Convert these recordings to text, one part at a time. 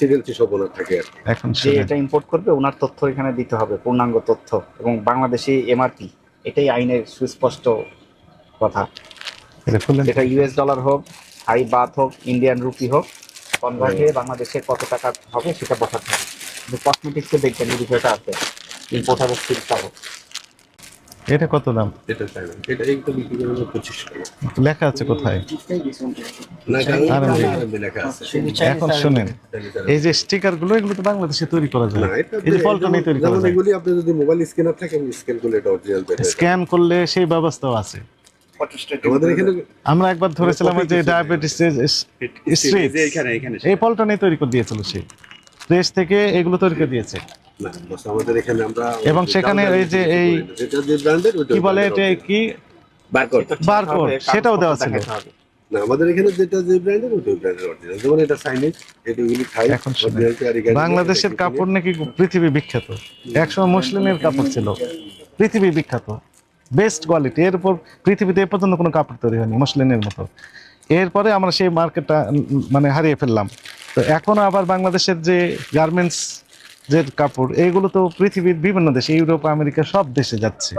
Serial সব ওনার থাকে আর এখন যে এটা ইম্পোর্ট করবে ওনার তথ্য এখানে দিতে হবে পূর্ণাঙ্গ তথ্য এবং বাংলাদেশি এমআরপি এটাই আইনের সুস্পষ্ট কথা। এটা যেটা ইউএস ডলার হোক হাই বাথ হোক ইন্ডিয়ান রুপি হোক কনভার্টে বাংলাদেশে কত টাকা হবে সেটা বোঝাতে হবে। কিন্তু কসমেটিক্সে দেখবেন এই বিষয়টা আছে ইম্পোর্টার সিল পাবো এটা কত দাম? এটা চাই না এটা একটু বিক্রি করে হলো টাকা। লেখা আছে কোথায়? এখন শুনেন এই যে স্টিকারগুলো এগুলো তো বাংলাদেশে তৈরি করা যায়। এই যে পল্টনে তৈরি করা যায়। এগুলি আপনি যদি মোবাইল স্ক্যানার থাকে স্ক্যান করলে এটা অরিজিনাল স্ক্যান করলে সেই ব্যবস্থাও আছে। আমরা একবার ধরেছিলাম যে ডায়াবেটিস এই পল্টনে তৈরি করে দিয়েছিল সে। দেশ থেকে এগুলো তৈরি করে দিয়েছে। আমাদের এখানে আমরা এবং সেখানে এই যে এই- কি বলে এটা কি? বারকোড। সেটাও দেওয়া ছিল। না আমাদের এখানে যেটা যে ব্র্যান্ডের ওটা ব্র্যান্ডের অরিজিনাল যেমন এটা চাইনিজ এটা এগুলি খাই বাংলাদেশের কাপড় নাকি পৃথিবী বিখ্যাত। একসময় মুসলিমের কাপড় ছিল। পৃথিবী বিখ্যাত। বেস্ট কোয়ালিটি এর উপর পৃথিবীতে এ পর্যন্ত কোনো কাপড় তৈরি হয়নি মুসলিমের মতো। এরপরে আমরা সেই মার্কেটটা মানে হারিয়ে ফেললাম। তো এখন আবার বাংলাদেশের যে গার্মেন্টস যে কাপড় এইগুলো তো পৃথিবীর বিভিন্ন দেশে ইউরোপ আমেরিকা সব দেশে যাচ্ছে।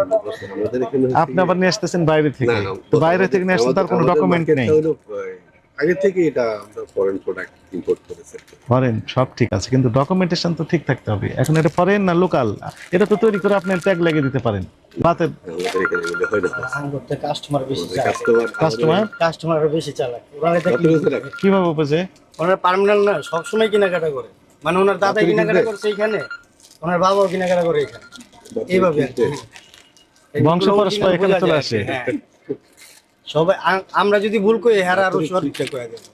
আপনি আবার নিয়ে আসতেছেন বাইরে থেকে। তো বাইরে থেকে নিয়ে আসতে তার কোনো ডকুমেন্ট নেই টা হলো, আহ, আগে থেকে এটা আমরা ফরেন প্রোডাক্ট ইম্পোর্ট করেছি। ফরেন সব ঠিক আছে কিন্তু ডকুমেন্টেশন তো ঠিক থাকতে হবে। এখন এটা ফরেন না লোকাল এটা তো তৈরি করে আপনি ট্যাগ লাগিয়ে দিতে পারেন। বাতে আমাদের এখানে এগুলো না কাস্টমার বেশি কাস্টমার কাস্টমার কাস্টমার বেশি চালাক ওরা কীভাবে বুঝে ওনার পার্মানেন্ট না সবসময় কেনাকাটা করে। মানে ওনার দাদা কিনাকাটা করছে এখানে ওনার বাবাও কিনাকাটা করে এখানে। এইভাবে। বংশ পরস্পর এখানে চলে আসে। হ্যাঁ। সবাই আমরা যদি ভুল করি হেরা আরও সঠিকটা করে দেবো।